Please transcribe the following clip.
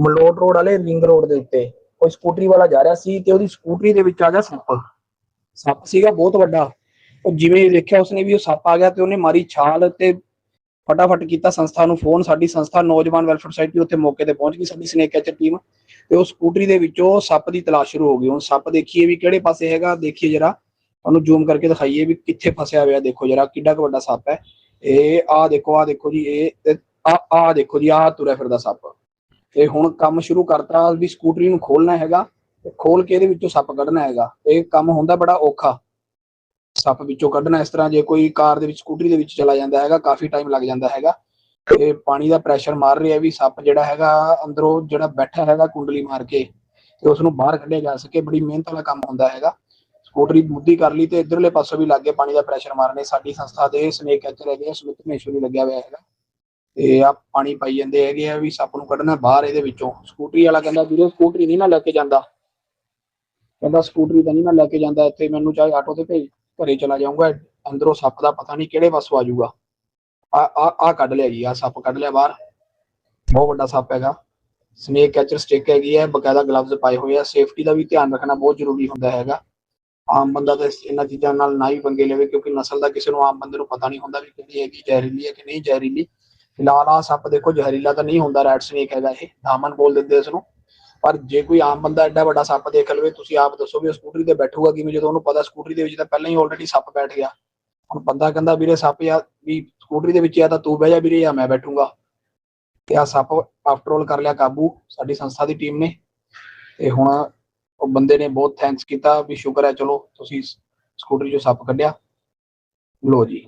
Malout road ਵਾਲੇ ring road ਦੇ ਉੱਤੇ ਕੋਈ ਸਕੂਟਰੀ ਵਾਲਾ ਜਾ ਰਿਹਾ ਸੀ ਤੇ ਉਹਦੀ ਸਕੂਟਰੀ ਦੇ ਵਿੱਚ ਆ ਗਿਆ ਸੱਪ। ਸੱਪ ਸੀਗਾ ਬਹੁਤ ਵੱਡਾ। ਉਹ ਜਿਵੇਂ ਦੇਖਿਆ ਉਸਨੇ ਵੀ ਉਹ ਸੱਪ ਆ ਗਿਆ ਤੇ ਉਹਨੇ ਮਾਰੀ ਛਾਲ ਤੇ ਫਟਾਫਟ ਕੀਤਾ ਸੰਸਥਾ ਨੂੰ ਫੋਨ। ਸਾਡੀ ਸੰਸਥਾ ਨੌਜਵਾਨ ਵੈਲਫੇਅਰ ਸੁਸਾਇਟੀ ਉੱਥੇ ਮੌਕੇ ਤੇ ਪਹੁੰਚ ਗਈ। ਸਾਡੀ ਸਨੇਕ ਕੈਚਰ ਟੀਮ ਤੇ ਉਹ ਸਕੂਟਰੀ ਦੇ ਵਿੱਚੋਂ ਸੱਪ ਦੀ ਤਲਾਸ਼ ਸ਼ੁਰੂ ਹੋ ਗਈ। ਹੁਣ ਸੱਪ ਦੇਖੀਏ ਵੀ ਕਿਹੜੇ ਪਾਸੇ ਹੈਗਾ, ਦੇਖੀਏ ਜਰਾ। ਤੁਹਾਨੂੰ ਜ਼ੂਮ ਕਰਕੇ ਦਿਖਾਈਏ ਵੀ ਕਿੱਥੇ ਫਸਿਆ ਹੋਇਆ। ਦੇਖੋ ਜਰਾ ਕਿੱਡਾ ਕੁ ਵੱਡਾ ਸੱਪ ਹੈ। ਇਹ ਆ ਦੇਖੋ ਆ ਦੇਖੋ ਜੀ, ਇਹ ਆ ਆ ਦੇਖੋ ਜੀ ਆ ਤੁਰਿਆ ਫਿਰਦਾ ਸੱਪ। ਤੇ ਹੁਣ ਕੰਮ ਸ਼ੁਰੂ ਕਰਤਾ ਵੀ ਸਕੂਟਰੀ ਨੂੰ ਖੋਲਣਾ ਹੈਗਾ ਤੇ ਖੋਲ ਕੇ ਇਹਦੇ ਵਿੱਚੋਂ ਸੱਪ ਕੱਢਣਾ ਹੈਗਾ। ਇਹ ਕੰਮ ਹੁੰਦਾ ਬੜਾ ਔਖਾ। ਸੱਪ ਵਿੱਚੋਂ ਕੱਢਣਾ ਇਸ ਤਰ੍ਹਾਂ ਜੇ ਕੋਈ ਕਾਰ ਦੇ ਵਿੱਚ, ਸਕੂਟਰੀ ਦੇ ਵਿੱਚ ਚਲਾ ਜਾਂਦਾ ਹੈਗਾ, ਕਾਫੀ ਟਾਈਮ ਲੱਗ ਜਾਂਦਾ ਹੈਗਾ। ਤੇ ਪਾਣੀ ਦਾ ਪ੍ਰੈਸ਼ਰ ਮਾਰ ਰਿਹਾ ਵੀ ਸੱਪ ਜਿਹੜਾ ਹੈਗਾ ਅੰਦਰੋਂ ਜਿਹੜਾ ਬੈਠਾ ਹੈਗਾ ਕੁੰਡਲੀ ਮਾਰ ਕੇ ਤੇ ਉਸ ਨੂੰ ਬਾਹਰ ਕੱਢਿਆ ਜਾ ਸਕੇ। ਬੜੀ ਮਿਹਨਤ ਵਾਲਾ ਕੰਮ ਹੁੰਦਾ ਹੈਗਾ। ਸਕੂਟਰੀ ਮੁੱਦੀ ਕਰ ਲਈ ਤੇ ਇਧਰਲੇ ਪਾਸੋਂ ਵੀ ਲੱਗ ਪਾਣੀ ਦਾ ਪ੍ਰੈਸ਼ਰ ਮਾਰਨੇ ਸਾਡੀ ਸੰਸਥਾ ਦੇ ਸਨੇਕ ਕੈਚਰ ਹੈਗੇ ਆ ਸੁਮਿਤ ਮਹੇਸ਼ਵਰੀ ਲੱਗਿਆ ਹੋਇਆ ਹੈਗਾ। ਤੇ ਆ ਪਾਣੀ ਪਾਈ ਜਾਂਦੇ ਹੈਗੇ ਆ ਵੀ ਸੱਪ ਨੂੰ ਕੱਢਣਾ ਬਾਹਰ ਇਹਦੇ ਵਿੱਚੋਂ। ਸਕੂਟਰੀ ਵਾਲਾ ਕਹਿੰਦਾ, ਵੀਰੇ, ਸਕੂਟਰੀ ਨਹੀਂ ਨਾ ਲੈ ਕੇ ਜਾਂਦਾ। ਕਹਿੰਦਾ, ਸਕੂਟਰੀ ਤਾਂ ਨਹੀਂ ਮੈਂ ਲੈ ਕੇ ਜਾਂਦਾ, ਇੱਥੇ ਮੈਨੂੰ ਚਾਹੇ ਆਟੋ ਤੇ ਭੇਜ, ਘਰੇ ਚਲਾ ਜਾਊਂਗਾ, ਅੰਦਰੋਂ ਸੱਪ ਦਾ ਪਤਾ ਨਹੀਂ ਕਿਹੜੇ ਪਾਸੋਂ ਆ ਜਾਊਗਾ। ਆ ਆ ਕੱਢ ਲਿਆ ਜੀ, ਆ ਸੱਪ ਕੱਢ ਲਿਆ ਬਾਹਰ। ਬਹੁਤ ਵੱਡਾ ਸੱਪ ਹੈਗਾ। ਸਨੇਕ ਕੈਚਰ ਸਟਿਕ ਹੈਗੀ ਹੈ ਬਕਾਇਦਾ ਗਲਵਜ਼ ਪਾਏ ਹੋਏ ਆ। ਸੇਫਟੀ ਦਾ ਵੀ ਧਿਆਨ ਰੱਖਣਾ ਬਹੁਤ ਜ਼ਰੂਰੀ ਹੁੰਦਾ ਹੈਗਾ। ਆਮ ਬੰਦਾ ਤਾਂ ਇਹਨਾਂ ਚੀਜ਼ਾਂ ਨਾਲ ਨਾ ਹੀ ਪੰਗੇ ਲਵੇ, ਕਿਉਂਕਿ ਨਸਲ ਦਾ ਕਿਸੇ ਨੂੰ ਆਮ ਬੰਦੇ ਨੂੰ ਪਤਾ ਨਹੀਂ ਹੁੰਦਾ ਵੀ ਕਿਹੜੀ ਹੈਗੀ ਜ਼ਹਿਰੀਲੀ ਹੈ ਕਿ ਨਹੀਂ ਜ਼ਹਿਰੀਲੀ। ਫਿਲਹਾਲ ਆ ਸੱਪ ਦੇਖੋ ਜ਼ਹਿਰੀਲਾ ਤਾਂ ਨਹੀਂ ਹੁੰਦਾ ਰੈਡ ਸਨੇਕ ਹੈਗਾ ਇਹ, ਦਾਮਨ ਬੋਲ ਦਿੰਦੇ ਇਸ ਨੂੰ ਪਰ ਜੇ ਕੋਈ ਆਮ ਬੰਦਾ ਐਡਾ ਵੱਡਾ ਸੱਪ ਦੇਖ ਲਵੇ, ਤੁਸੀਂ ਆਪ ਦੱਸੋ ਵੀ ਉਹ ਸਕੂਟਰੀ ਤੇ ਬੈਠੂਗਾ ਕਿਵੇਂ? ਜਦੋਂ ਉਹਨੂੰ ਪਤਾ ਸਕੂਟਰੀ ਦੇ ਵਿੱਚ ਤਾਂ ਪਹਿਲਾਂ ਹੀ ਆਲਰੇਡੀ ਸੱਪ ਬੈਠ ਗਿਆ। ਹੁਣ ਬੰਦਾ ਕਹਿੰਦਾ, ਵੀਰੇ ਸੱਪ ਜਾਂ ਵੀ ਸਕੂਟਰੀ ਦੇ ਵਿੱਚ ਜਾਂ ਤਾਂ ਤੂੰ ਬਹਿ ਜਾ ਵੀਰੇ ਜਾਂ ਮੈਂ ਬੈਠੂਗਾ। ਤੇ ਆ ਸੱਪ ਆਫਟਰ ਆਲ ਕਰ ਲਿਆ ਕਾਬੂ, ਸਾਡੀ ਸੰਸਥਾ ਦੀ ਟੀਮ ਨੇ। ਤੇ ਹੁਣ ਉਹ ਬੰਦੇ ਨੇ ਬਹੁਤ ਥੈਂਕਸ ਕੀਤਾ ਵੀ ਸ਼ੁਕਰ ਹੈ, ਚਲੋ ਤੁਸੀਂ ਸਕੂਟਰੀ ਚੋਂ ਸੱਪ ਕੱਢਿਆ। ਲੋ ਜੀ।